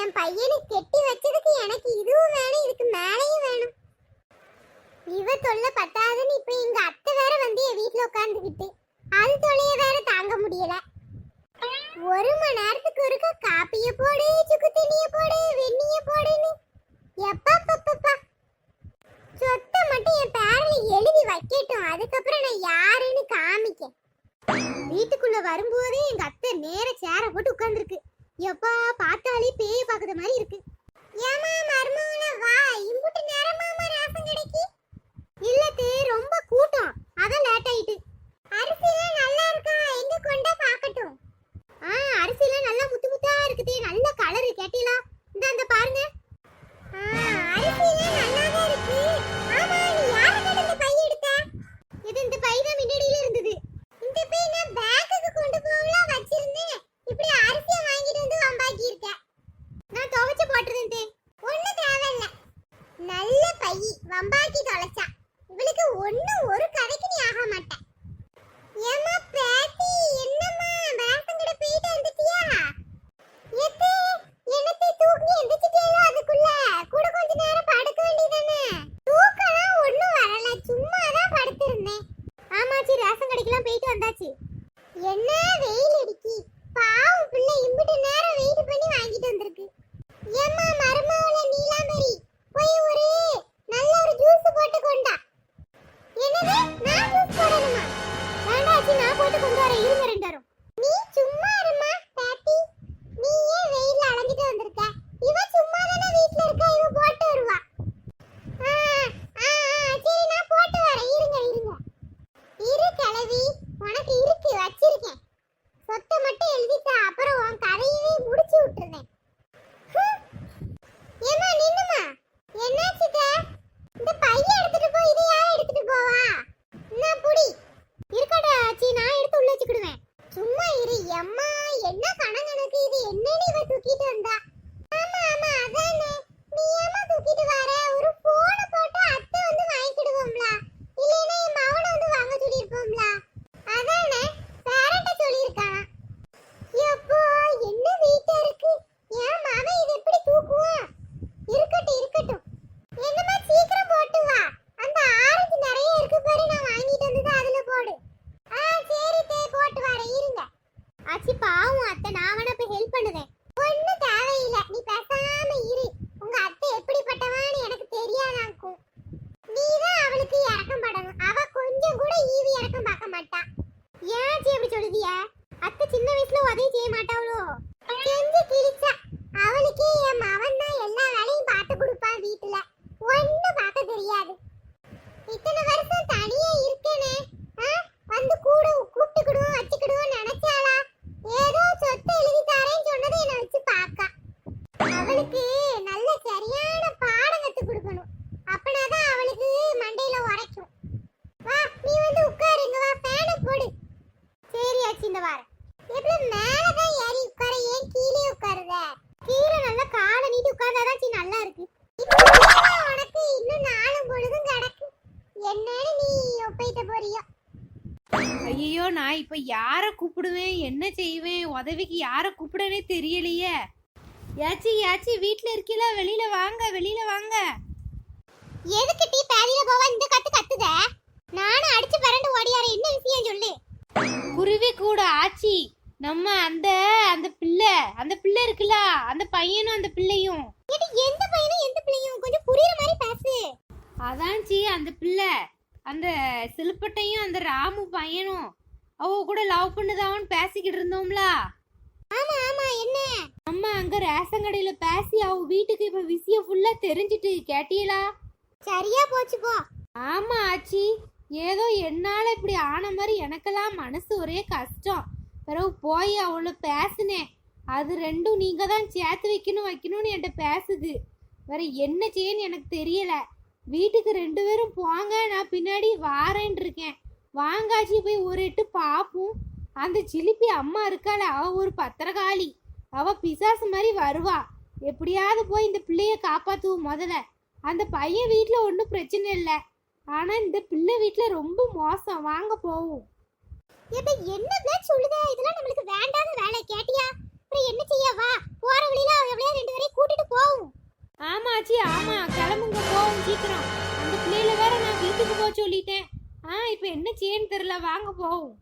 என் பையனை கெட்டி வச்சதுக்கு எனக்கு இதுவும் வேணும் இதுக்கு மேலேயும் வேணும். இவ தொல்ல பத்தாதுன்னு இப்போ எங்க அத்தை வேற வந்து என் வீட்டுல உட்காந்துக்கிட்டு அது தொல்லைய வேற தாங்க முடியல. ஒரு மணி நேரத்துக்கு ஒருக்க காப்பிய போடு சுக்கு தண்ணிய போடு வெண்ணிய போடுன்னு. எப்பா பப்பப்பா சொத்தை மட்டும் என் பேரில் எழுதி வைக்கட்டும். அதுக்கப்புறம் நான் யாருன்னு காமிக்க வீட்டுக்குள்ள வரும்போதே எங்க அத்தை நேர சேர போட்டு உட்காந்துருக்கு எப்பா பார்த்தாலே பேய் பார்க்குற மாதிரி இருக்கு. நல்ல பை வம்பாக்கி தொலைச்சா. இவளுக்கு ஒண்ணு ஒரு கதைக்கு நீ ஆக மாட்டேன். ஏமா பேத்தி என்னம்மா ரேஷன் கடை போயிட்டு வந்துட்டியா எத்தே என்னத்தை தூக்கி எந்திரிச்சிட்டியோ அதுக்குள்ள கூட கொஞ்ச நேரம் படுக்க வேண்டியதானே தூக்கலாம் ஒண்ணும் வரல சும்மா தான் படுத்திருந்தேன் ஆமாச்சி ரேஷன் கடைக்கெல்லாம் போயிட்டு வந்தாச்சு என்ன வெயில் அடிக்கி பாவம் பிள்ளை இம்பிட்டு நேரம் வெயிட் பண்ணி வாங்கிட்டு வந்திருக்கு ஏம்மா மருமவள நீலாம்பரி போய் ஒரு நல்ல ஒரு ஜூஸ் போட்டு கொண்டா என்னது நான் ஜூஸ் போடணுமா வேண்டாச்சி நான் போட்டு கொண்டு வரேன் இருங்க ரெண்டு வரும் நீ சும்மா இருமா பாட்டி நீ ஏன் வெயில்ல அலைஞ்சிட்டு வந்திருக்க இவ சும்மா தானே வீட்ல இருக்கா இவ போட்டு வருவா ஆ, ஆ, ஆ, சரி நான் போட்டு வரேன் இருங்க இருங்க இரு கிளவி உனக்கு இருக்கு வச்சிருக்கேன் சொத்தை மட்டும் எழுதிட்டா அப்புறம் உன் கதையவே முடிச்சு விட்டுருந்தேன் ஏமா நின்னுமா என்னாச்சுக்க இந்த பைய எடுத்துட்டு போய் இதை யார் எடுத்துட்டு போவா என்ன புடி இருக்கடா ஆச்சி நான் எடுத்து உள்ள வச்சுக்கிடுவேன் சும்மா இரு எம்மா என்ன கணக்கணக்கு இது என்னன்னு இவ தூக்கிட்டு வந்தா ஆமா ஆமா அதானே நீ ஏமா தூக்கிட்டு வர ஒரு போன போட்டு அத்தை வந்து வாங்கிக்கிடுவோம்ல இல்லைன்னா என் மவனை வந்து வாங்க சொல்லியிருப்போம்ல அதானே பேரண்ட சொல்லியிருக்கான் எப்போ என்ன வெயிட்டா இருக்கு ஏன் மவன் இது எப்படி தூக்குவான் இருக்கட்டும் இருக்கட்டும் என்னமா சீக்கிரம் போட்டு வா அந்த ஆரஞ்சு நிறைய இருக்கு பாரு நான் வாங்கிட்டு வந்தது அதுல போடு ஆ சரி தே போட்டு வரேன் இருங்க ஆச்சி பாவம் அத்தை நான் வேணா போய் ஹெல்ப் பண்ணுவேன் ஒண்ணும் தேவையில்லை. நீ பேசாம இரு. உங்க அத்தை எப்படிப்பட்டவான்னு எனக்கு தெரியாதாக்கும் நீதான் அவளுக்கு இறக்கம் படணும். அவ கொஞ்சம் கூட ஈவி இறக்கம் பார்க்க மாட்டா. ஏன் அப்படி எப்படி சொல்லுதிய? அத்தை சின்ன வயசுல உதவி செய்ய மாட்டாவளோ செஞ்சு கிழிச்சா. அவளுக்கே என் நான் இப்ப யார கூப்பிடுவேன்? என்ன செய்வேன்? உதவிக்கு யார கூப்பிடனே தெரியலையே. யாச்சி யாச்சி வீட்ல இருக்கீல? வெளியில வாங்க வெளியில வாங்க. எதுக்கு டீ பேதியில போவா? இந்த கத்து கத்துத நானும் அடிச்சு பரண்டு ஓடியார. என்ன விஷயம் சொல்லு? குருவி கூட ஆச்சி. நம்ம அந்த அந்த பிள்ளை அந்த பிள்ளை இருக்குல்ல? அந்த பையனும் அந்த பிள்ளையும். இது எந்த பையனும் எந்த பிள்ளையும்? கொஞ்சம் புரியுற மாதிரி பேசு. அதான்ச்சி அந்த பிள்ளை. அந்த சிலுப்பட்டையும் அந்த ராமு பையனும். அவ கூட லவ் பண்ணுதாவன்னு பேசிக்கிட்டு இருந்தோம்ல? ஆமா ஆமா என்ன? நம்ம அங்க ரேஷன் கடையில பேசி அவ வீட்டுக்கு இப்ப விஷயம் ஃபுல்லா தெரிஞ்சிட்டு கேட்டீங்களா சரியா போச்சு போ. ஆமா ஆச்சி. ஏதோ என்னால இப்படி ஆன மாதிரி எனக்கெல்லாம் மனசு ஒரே கஷ்டம். பிறகு போய் அவளை பேசினேன். அது ரெண்டும் நீங்க தான் சேர்த்து வைக்கணும் வைக்கணும்னு என்கிட்ட பேசுது. வேற என்ன செய்யன்னு எனக்கு தெரியல. வீட்டுக்கு ரெண்டு பேரும் போங்க நான் பின்னாடி வாரேன் இருக்கேன். வாங்காச்சி போய் ஒரு எட்டு பார்ப்போம் அந்த சிலிப்பி அம்மா இருக்காள அவ ஒரு பத்திரகாளி. அவ பிசாசு மாதிரி வருவா. எப்படியாவது போய் இந்த பிள்ளைய காப்பாத்துவோம் முதல்ல. அந்த பையன் வீட்ல ஒன்றும் பிரச்சனை இல்லை. ஆனா இந்த பிள்ளை வீட்ல ரொம்ப மோசம். வாங்க போவோம். இப்ப என்ன சொல்லுத? இதெல்லாம் நம்மளுக்கு வேண்டாத வேலை. கேட்டியா? அப்புறம் என்ன செய்ய? வா. போற வழியில எவ்வளவு ரெண்டு பேரையும் கூட்டிட்டு போவோம். ஆமா ஆச்சி ஆமா. கிளம்புங்க போவோம் சீக்கிரம். அந்த பிள்ளையில வேற நான் ஆ இப்போ என்ன செய்யன்னு தெரில வாங்க போவோம்.